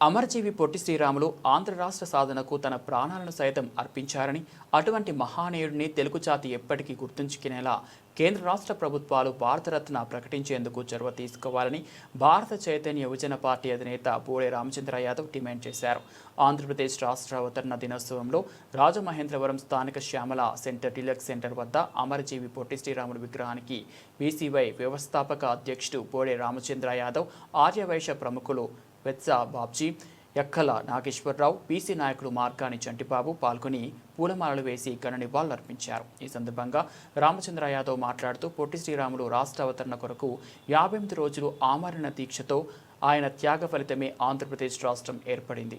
అమరజీవి పొట్టి శ్రీరాములు ఆంధ్ర రాష్ట్ర సాధనకు తన ప్రాణాలను సైతం అర్పించారని అటువంటి మహానీయుడిని తెలుగు జాతి ఎప్పటికీ గుర్తుంచుకునేలా కేంద్ర రాష్ట్ర ప్రభుత్వాలు భారతరత్న ప్రకటించేందుకు చొరవ తీసుకోవాలని భారత చైతన్య యువజన పార్టీ అధినేత బోడే రామచంద్ర యాదవ్ డిమాండ్ చేశారు. ఆంధ్రప్రదేశ్ రాష్ట్ర అవతరణ దినోత్సవంలో రాజమహేంద్రవరం స్థానిక శ్యామల సెంటర్ డిలక్స్ సెంటర్ వద్ద అమరజీవి పొట్టి శ్రీరాములు విగ్రహానికి బీసీవై వ్యవస్థాపక అధ్యక్షుడు బోడే రామచంద్ర యాదవ్ ఆర్యవైశ్య ప్రముఖులు వెత్స బాబ్జీ ఎక్కల నాగేశ్వరరావు బీసీ నాయకుడు మార్గాని చంటిబాబు పాల్గొని పూలమాలలు వేసి ఘన నివాళులర్పించారు ఈ సందర్భంగా రామచంద్ర యాదవ్ మాట్లాడుతూ పొట్టి శ్రీరాములు రాష్ట్ర అవతరణ కొరకు యాభై ఎనిమిది రోజులు ఆమరణ దీక్షతో ఆయన త్యాగ ఫలితమే ఆంధ్రప్రదేశ్ రాష్ట్రం ఏర్పడింది.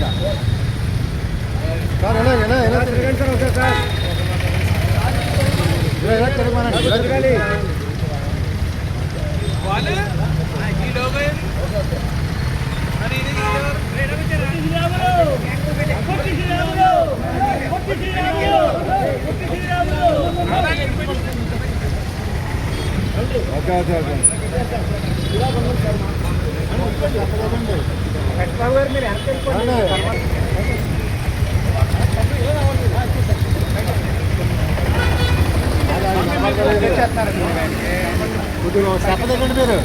ఎలాగ సార్ ఎలాగ ఎలా ఎలా తిరగండి సార్ ఇలా ఎలా ఇలా తిరగాలి. Okay okay okay. కొద్దిగా చెప్పదండి మీరు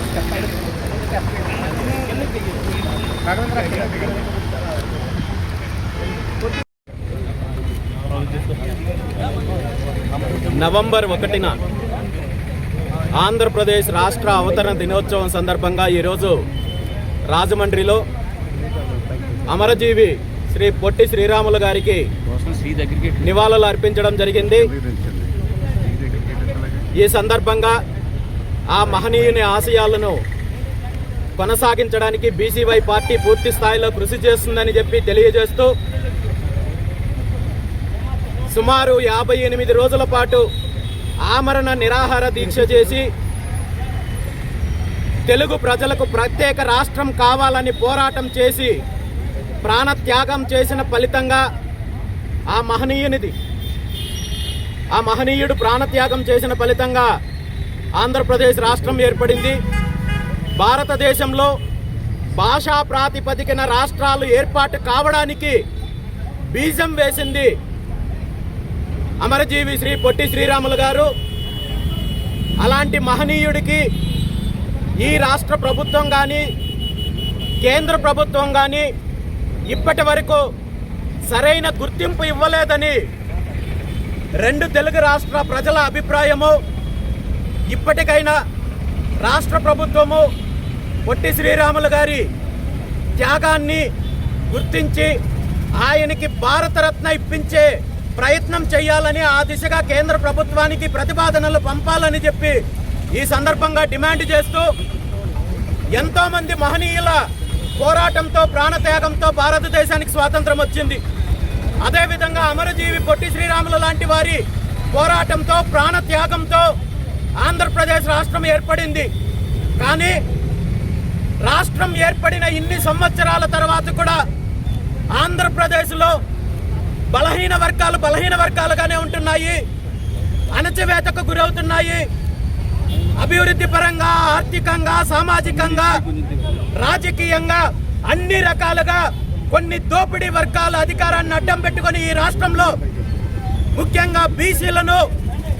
నవంబర్ ఒకటిన ఆంధ్రప్రదేశ్ రాష్ట్ర అవతరణ దినోత్సవం సందర్భంగా ఈరోజు రాజమండ్రిలో అమరజీవి శ్రీ పొట్టి శ్రీరాములు గారికి నివాళులు అర్పించడం జరిగింది. ఈ సందర్భంగా ఆ మహనీయుని ఆశయాలను కొనసాగించడానికి బీసీవై పార్టీ పూర్తి స్థాయిలో కృషి చేస్తుందని చెప్పి తెలియజేస్తూ సుమారు యాభై ఎనిమిది రోజుల పాటు ఆమరణ నిరాహార దీక్ష చేసి తెలుగు ప్రజలకు ప్రత్యేక రాష్ట్రం కావాలని పోరాటం చేసి ప్రాణత్యాగం చేసిన ఫలితంగా ఆ మహనీయునిది ఆ మహనీయుడు ప్రాణత్యాగం చేసిన ఫలితంగా ఆంధ్రప్రదేశ్ రాష్ట్రం ఏర్పడింది. భారతదేశంలో భాషా ప్రాతిపదికన రాష్ట్రాలు ఏర్పాటు కావడానికి బీజం వేసింది అమరజీవి శ్రీ పొట్టి శ్రీరాములు గారు. అలాంటి మహనీయుడికి ఈ రాష్ట్ర ప్రభుత్వం కానీ కేంద్ర ప్రభుత్వం కానీ ఇప్పటి వరకు సరైన గుర్తింపు ఇవ్వలేదని రెండు తెలుగు రాష్ట్ర ప్రజల అభిప్రాయము ఇప్పటికైనా రాష్ట్ర ప్రభుత్వము పొట్టి శ్రీరాములు గారి త్యాగాన్ని గుర్తించి ఆయనకి భారతరత్న ఇప్పించే ప్రయత్నం చేయాలని ఆ దిశగా కేంద్ర ప్రభుత్వానికి ప్రతిపాదనలు పంపాలని చెప్పి ఈ సందర్భంగా డిమాండ్ చేస్తూ ఎంతోమంది మహనీయుల పోరాటంతో ప్రాణత్యాగంతో భారతదేశానికి స్వాతంత్రం వచ్చింది. అదేవిధంగా అమరజీవి పొట్టి శ్రీరాములు లాంటి వారి పోరాటంతో ప్రాణత్యాగంతో ఆంధ్రప్రదేశ్ రాష్ట్రం ఏర్పడింది. కానీ రాష్ట్రం ఏర్పడిన ఇన్ని సంవత్సరాల తర్వాత కూడా ఆంధ్రప్రదేశ్లో బలహీన వర్గాలు బలహీన వర్గాలుగానే ఉంటున్నాయి. అణచివేతకు గురవుతున్నాయి. అభివృద్ధి పరంగా ఆర్థికంగా సామాజికంగా రాజకీయంగా అన్ని రకాలుగా కొన్ని దోపిడీ వర్గాల అధికారాన్ని అడ్డం పెట్టుకొని ఈ రాష్ట్రంలో ముఖ్యంగా బీసీలను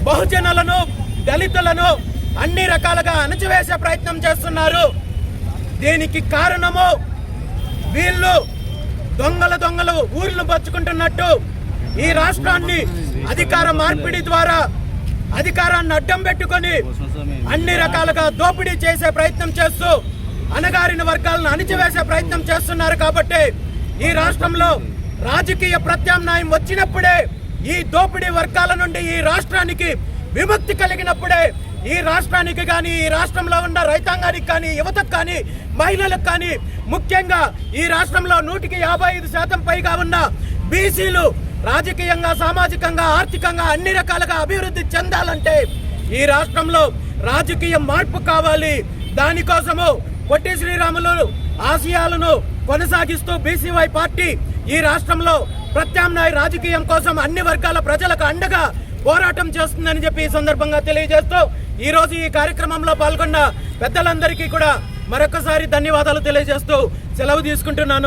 బహుజనులను దళితులను అన్ని రకాలుగా అణచివేసే ప్రయత్నం చేస్తున్నారు. దీనికి కారణము వీళ్ళు దొంగల దొంగలు ఊర్లు పచ్చుకుంటున్నట్టు ఈ రాష్ట్రాన్ని అధికార మార్పిడి ద్వారా అధికారాన్ని అడ్డం పెట్టుకొని అన్ని రకాలుగా దోపిడీ చేసే ప్రయత్నం చేస్తూ అణగారిన వర్గాలను అణిచివేసే ప్రయత్నం చేస్తున్నారు కాబట్టి ఈ రాష్ట్రంలో రాజకీయ ప్రత్యామ్నాయం వచ్చినప్పుడే ఈ దోపిడీ వర్గాల నుండి ఈ రాష్ట్రానికి విముక్తి కలిగినప్పుడే ఈ రాష్ట్రానికి కానీ ఈ రాష్ట్రంలో ఉన్న రైతాంగానికి కానీ యువతకు కానీ మహిళలకు కానీ ముఖ్యంగా ఈ రాష్ట్రంలో నూటికి యాభై ఐదు శాతం పైగా ఉన్న బీసీలు రాజకీయంగా సామాజికంగా ఆర్థికంగా అన్ని రకాలుగా అభివృద్ధి చెందాలంటే ఈ రాష్ట్రంలో రాజకీయ మార్పు కావాలి. దానికోసము పొట్టి శ్రీరాములు ఆశయాలను కొనసాగిస్తూ బీసీవై పార్టీ ఈ రాష్ట్రంలో ప్రత్యామ్నాయ రాజకీయం కోసం అన్ని వర్గాల ప్రజలకు అండగా పోరాటం చేస్తుందని చెప్పి ఈ సందర్భంగా తెలియజేస్తూ ఈ రోజు ఈ కార్యక్రమంలో పాల్గొన్న పెద్దలందరికీ కూడా మరొకసారి ధన్యవాదాలు తెలియజేస్తూ సెలవు తీసుకుంటున్నాను.